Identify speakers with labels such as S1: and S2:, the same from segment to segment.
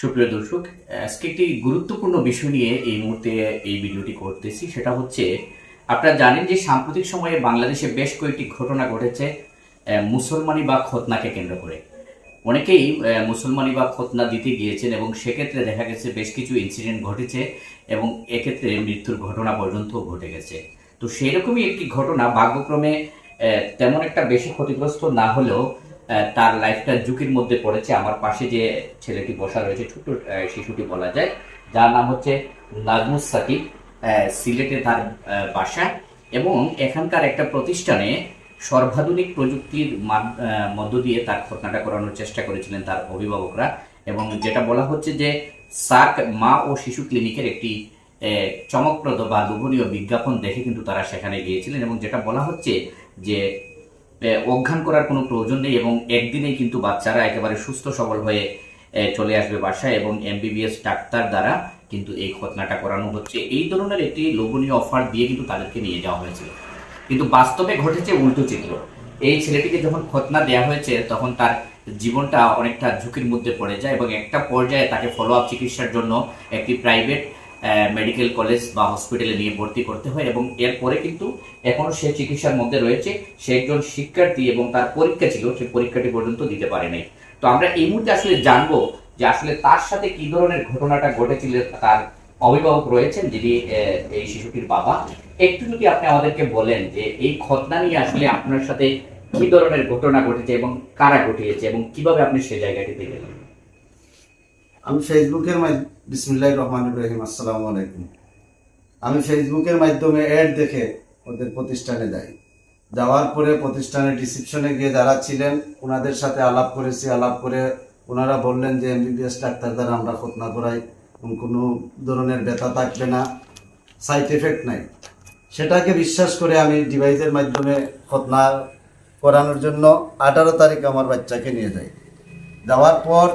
S1: সুপ্রিয় দর্শক, আজকে একটি গুরুত্বপূর্ণ বিষয় নিয়ে এই মুহূর্তে এই ভিডিওটি করতেছি। সেটা হচ্ছে, আপনারা জানেন যে সাম্প্রতিক সময়ে বাংলাদেশে বেশ কয়েকটি ঘটনা ঘটেছে মুসলমানি বা খতনাকে কেন্দ্র করে। অনেকেই মুসলমানি বা খতনা দিতে গিয়েছেন এবং সেক্ষেত্রে দেখা গেছে বেশ কিছু ইনসিডেন্ট ঘটেছে এবং এক্ষেত্রে মৃত্যুর ঘটনা পর্যন্ত ঘটে গেছে। তো সেই রকমই একটি ঘটনা, ভাগ্যক্রমে তেমন একটা বেশি ক্ষতিগ্রস্ত না হলেও তার লাইফটা ঝুঁকির মধ্যে পড়েছে। আমার পাশে যে ছেলেটি বসা রয়েছে, ছোট্ট শিশুটি বলা যায়, যার নাম হচ্ছে নাজমুস সাকিব সিলেটে তার বাসা এবং এখানকার একটা প্রতিষ্ঠানে সর্বাধুনিক প্রযুক্তির মধ্য দিয়ে তার ঘটনাটা করানোর চেষ্টা করেছিলেন তার অভিভাবকরা। এবং যেটা বলা হচ্ছে যে, সার্ক মা ও শিশু ক্লিনিকের একটি চমকপ্রদ বা লোভনীয় বিজ্ঞাপন দেখে কিন্তু তারা সেখানে গিয়েছিলেন। এবং যেটা বলা হচ্ছে যে অজ্ঞান করার কোনো প্রয়োজন নেই এবং একদিনেই কিন্তু বাচ্চারা একেবারে সুস্থ সবল হয়ে চলে আসবে বাসায় এবং এমবিবিএস ডাক্তার দ্বারা কিন্তু এই ঘটনাটা করানো হচ্ছে। এই ধরনের একটি লোভনীয় অফার দিয়ে কিন্তু তাদেরকে নিয়ে যাওয়া হয়েছিল। কিন্তু বাস্তবে ঘটেছে উল্টো চিত্র। এই ছেলেটিকে যখন খতনা দেওয়া হয়েছে, তখন তার জীবনটা অনেকটা ঝুঁকির মধ্যে পড়ে যায় এবং একটা পর্যায়ে তাকে ফলো আপ চিকিৎসার জন্য একটি প্রাইভেট মেডিকেল কলেজ বা হসপিটালে নিয়ে ভর্তি করতে হয় এবং এরপরে কিন্তু এখনও সে চিকিৎসার মধ্যে রয়েছে। সে একজন শিক্ষার্থী এবং তার পরীক্ষা ছিল, সে পরীক্ষাটি পর্যন্ত দিতে পারে নাই। তো আমরা এই মুহূর্তে আসলে জানব যে আসলে তার সাথে কি ধরনের ঘটনাটা ঘটেছিল, তার অভিভাবক রয়েছেন যিনি এই শিশুটির বাবা। একটু যদি আপনি আমাদেরকে বলেন যে এই ঘটনা নিয়ে আসলে আপনার সাথে কি ধরনের ঘটনা ঘটেছে এবং কারা ঘটিয়েছে এবং কীভাবে আপনি সে জায়গাটিতে গেলেন
S2: আমি ফেসবুকের বিসমুল্লাহ রহমান রহিম, আসসালামু আলাইকুম। আমি ফেসবুকের মাধ্যমে অ্যাড দেখে ওদের প্রতিষ্ঠানে যাই। যাওয়ার পরে প্রতিষ্ঠানের রিসিপশনে গিয়ে যারা ছিলেন ওনাদের সাথে আলাপ করেছি, আলাপ করে ওনারা বললেন যে এমবিবিএস ডাক্তার দ্বারা আমরা খতনা করাই কোনো ধরনের ব্যথা থাকবে না সাইড এফেক্ট নাই। সেটাকে বিশ্বাস করে আমি ডিভাইসের মাধ্যমে খতনা করানোর জন্য আঠারো তারিখ আমার বাচ্চাকে নিয়ে যাই। যাওয়ার পর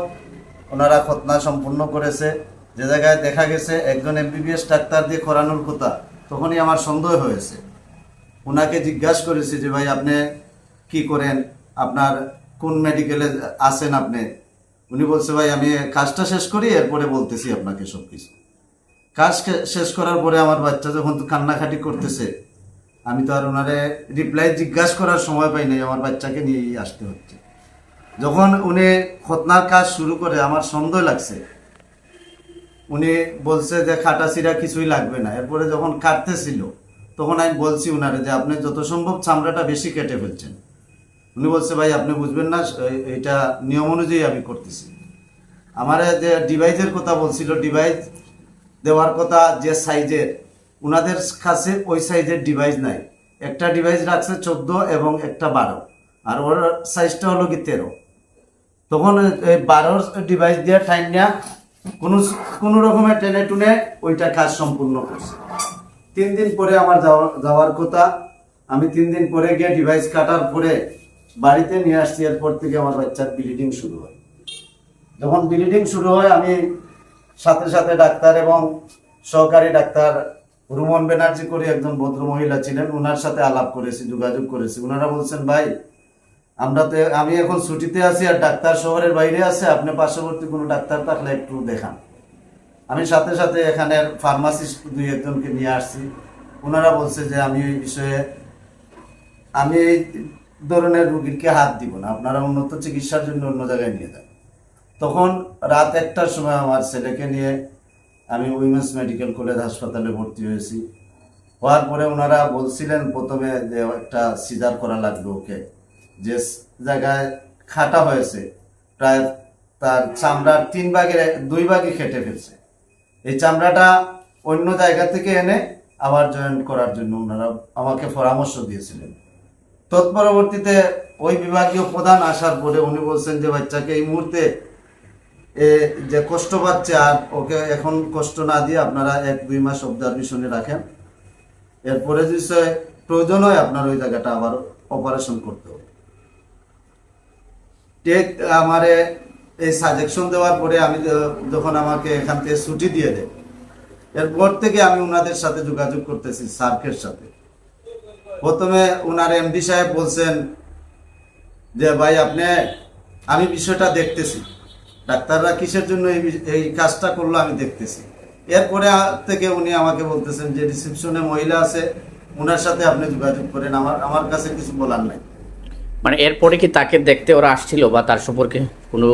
S2: ওনারা খতনা সম্পূর্ণ করেছে যে জায়গায় দেখা গেছে একজন এমবিবিএস ডাক্তার দিয়ে করানোর কথা, তখনই আমার সন্দেহ হয়েছে। ওনাকে জিজ্ঞাসা করেছি যে, ভাই, আপনি কি করেন? আপনার কোন মেডিকেলে আছেন আপনি? উনি বলছে, ভাই, আমি কাজটা শেষ করি, এরপরে বলতেছি আপনাকে সব কিছু কাজ শেষ করার পরে আমার বাচ্চা যখন কান্নাকাটি করতেছে, আমি তো আর ওনারে রিপ্লাই জিজ্ঞাসা করার সময় পাই নাই, আমার বাচ্চাকে নিয়েই আসতে হচ্ছে। যখন উনি খতনার কাজ শুরু করে, আমার সন্দেহ লাগছে উনি বলছে যে খাটা খাটাছিরা কিছুই লাগবে না। এরপরে যখন কাটতেছিল, তখন আমি বলছি উনারে যে আপনি যত সম্ভব চামড়াটা বেশি কেটে ফেলছেন। উনি বলছে, ভাই, আপনি বুঝবেন না এইটা নিয়ম অনুযায়ী আমি করতেছি। আমার যে ডিভাইসের কথা বলছিল, ডিভাইস দেওয়ার কথা যে সাইজের ওনাদের কাছে ওই সাইজের ডিভাইস নাই। একটা ডিভাইস রাখছে চোদ্দ এবং একটা বারো, আর ওর সাইজটা হলো কি তেরো। তখন এই বারোর ডিভাইস দিয়ে টাইম নেওয়া কোনো কোনো রকমের টেনে টুনে ওইটা কাজ সম্পূর্ণ করছে। তিন দিন পরে আমার যাওয়ার কথা, আমি তিন দিন পরে গিয়ে ডিভাইস কাটার পরে বাড়িতে নিয়ে আসছি, এরপর থেকে আমার বাচ্চার ব্লিডিং শুরু হয়। যখন ব্লিডিং শুরু হয়, আমি সাথে সাথে ডাক্তার এবং সহকারী ডাক্তার রুমন ব্যানার্জি করে একজন ভদ্র মহিলা ছিলেন ওনার সাথে আলাপ করেছি, যোগাযোগ করেছি। ওনারা বলছেন, ভাই আমরা তো আমি এখন ছুটিতে আছি আর ডাক্তার শহরের বাইরে আছে, আপনি পার্শ্ববর্তী কোনো ডাক্তার থাকলে একটু দেখান। আমি সাথে সাথে এখানের ফার্মাসিস্ট দুই একজনকে নিয়ে আসছি। ওনারা বলছে যে আমি এই বিষয়ে, আমি এই ধরনের রুগীকে হাত দিব না, আপনারা উন্নত চিকিৎসার জন্য অন্য জায়গায় নিয়ে যান। তখন রাত একটার সময় আমার ছেলেকে নিয়ে আমি উইমেন্স মেডিকেল কলেজ হাসপাতালে ভর্তি হয়েছি। হওয়ার পরে ওনারা বলছিলেন, প্রথমে যে একটা সিজার করা লাগবে ওকে। যে জায়গায় খাটা হয়েছে, প্রায় তার চামড়ার তিন ভাগের দুই ভাগে খেটে ফেলছে। এই চামড়াটা অন্য জায়গা থেকে এনে আবার জয়েন করার জন্য ওনারা আমাকে পরামর্শ দিয়েছিলেন। তৎপরবর্তীতে ওই বিভাগীয় প্রধান আসার পরে উনি বলছেন যে, বাচ্চাকে এই মুহূর্তে এ যে কষ্ট পাচ্ছে আর ওকে এখন কষ্ট না দিয়ে আপনারা এক, দুই মাস অবজারভেশনে রাখেন। এরপরে যদি প্রয়োজন হয়, আপনার ওই জায়গাটা আবার অপারেশন করতে হবে। ঠিক আমারে এই সাজেকশন দেওয়ার পরে আমি যখন আমাকে এখান থেকে ছুটি দিয়ে দেয়, এরপর থেকে আমি ওনাদের সাথে যোগাযোগ করতেছি সার্কের সাথে। প্রথমে ওনার এমডি সাহেব বলছেন যে, ভাই, আপনি, আমি বিষয়টা দেখতেছি। ডাক্তাররা কিসের জন্য এই এই কাজটা করল আমি দেখতেছি। এরপরে থেকে উনি আমাকে বলতেছেন যে, রিসেপশনে মহিলা আছে ওনার সাথে আপনি যোগাযোগ করেন। আমার আমার কাছে কিছু বলার নাই।
S1: মানে এরপরে কি তাকে দেখতে ওরা আসছিল বা তার সম্পর্কে কোনো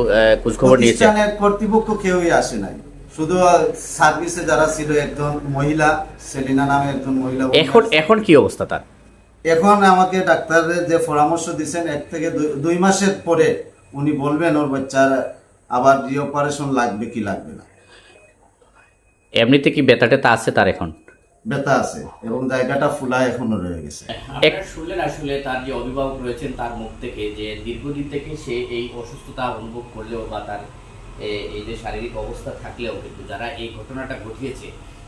S1: খোঁজ খবর নিয়েছে?
S2: কর্তৃপক্ষ কেউই আসে নাই। শুধু সার্ভিসে যারা ছিল একজন মহিলা সেলিনা নামে একজন মহিলা
S1: এখন এখন কি অবস্থা তার?
S2: এখন আমাকে ডাক্তারের যে পরামর্শ দিচ্ছেন এক থেকে দুই- মাসের পরে উনি বলবেন ওর বাচ্চার আবার রি অপারেশন লাগবে কি লাগবে না।
S1: এমনিতে কি ব্যথা টেতা আছে তার এখন?
S2: ব্যথা আছে এবং জায়গাটা ফুলা এখনও রয়ে গেছে।
S1: শুনলেন আসলে তার যে অভিভাবক রয়েছেন তার মুখ থেকে যে দীর্ঘদিন থেকে সে এই অসুস্থতা অনুভব করলেও বা তার এই যে শারীরিক অবস্থা থাকলেও কিন্তু যারা এই ঘটনাটা ঘটিয়েছে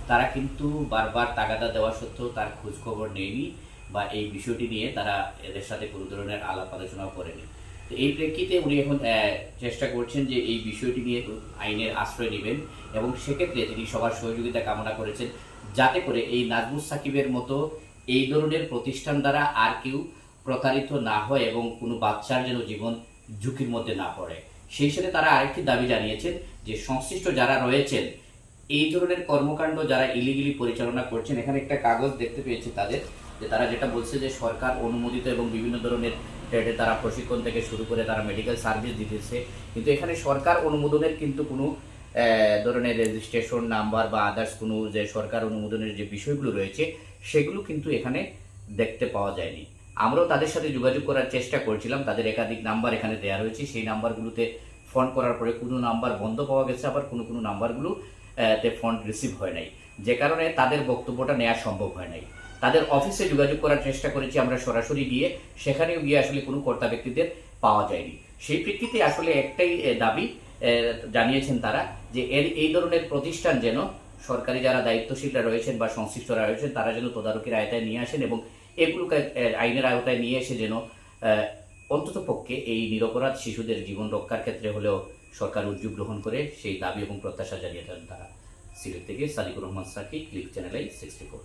S1: তারা কিন্তু বারবার তাগাদা দেওয়া সত্ত্বেও তার খোঁজ খবর নেয়নি বা এই বিষয়টি নিয়ে তারা এদের সাথে কোনো ধরনের আলাপ আলোচনাও করেনি। তো এই প্রেক্ষিতে উনি এখন আহ, চেষ্টা করছেন যে এই বিষয়টি নিয়ে আইনের আশ্রয় নেবেন এবং সেক্ষেত্রে তিনি সবার সহযোগিতা কামনা করেছেন। যাতে করে এই নাজমুস সাকিবের মতো এই ধরনের প্রতিষ্ঠান দ্বারা আর কেউ প্রতারিত না হয় এবং কোনো বাচ্চার যেন জীবন ঝুঁকির মধ্যে না পড়ে। সেই সাথে তারা আরেকটি দাবি জানিয়েছেন যে সংশ্লিষ্ট যারা রয়েছেন, এই ধরনের কর্মকাণ্ড যারা ইলিগিলি পরিচালনা করছেন, এখানে একটা কাগজ দেখতে পেয়েছি তাদের, যে তারা যেটা বলছে যে সরকার অনুমোদিত এবং বিভিন্ন ধরনের ট্রেডে তারা প্রশিক্ষণ থেকে শুরু করে তারা মেডিকেল সার্ভিস দিতেছে। কিন্তু এখানে সরকার অনুমোদনের কিন্তু কোনো ধরনের রেজিস্ট্রেশন নাম্বার বা আদার্স কোনো যে সরকার অনুমোদনের যে বিষয়গুলো রয়েছে, সেগুলো কিন্তু এখানে দেখতে পাওয়া যায়নি। আমরাও তাদের সাথে যোগাযোগ করার চেষ্টা করছিলাম, তাদের একাধিক নাম্বার এখানে দেওয়া রয়েছে, সেই নাম্বারগুলোতে ফোন করার পরে কোনো নাম্বার বন্ধ পাওয়া গেছে, আবার কোনো কোনো নাম্বারগুলো তে ফোন রিসিভ হয় নাই। যে কারণে তাদের বক্তব্যটা নেওয়া সম্ভব হয় নাই। তাদের অফিসে যোগাযোগ করার চেষ্টা করেছি আমরা সরাসরি গিয়ে, সেখানেও গিয়ে আসলে কোনো কর্তা ব্যক্তিদের পাওয়া যায়নি। সেই প্রেক্ষিতে আসলে একটাই দাবি জানিয়েছেন তারা যে এর, এই ধরনের প্রতিষ্ঠান যেন সরকারি যারা দায়িত্বশীলরা রয়েছেন বা সংশ্লিষ্টরা রয়েছেন, তারা যেন তদারকির আয়তায় নিয়ে আসেন এবং এগুলোকে আইনের আওতায় নিয়ে এসে যেন অন্তত পক্ষে এই নিরপরাধ শিশুদের জীবন রক্ষার ক্ষেত্রে হলেও সরকার উদ্যোগ গ্রহণ করে সেই দাবি এবং প্রত্যাশা জানিয়ে জানিয়েছেন তারা। সিলেট থেকে Sadikur Rahman Saki, click channel i sixty four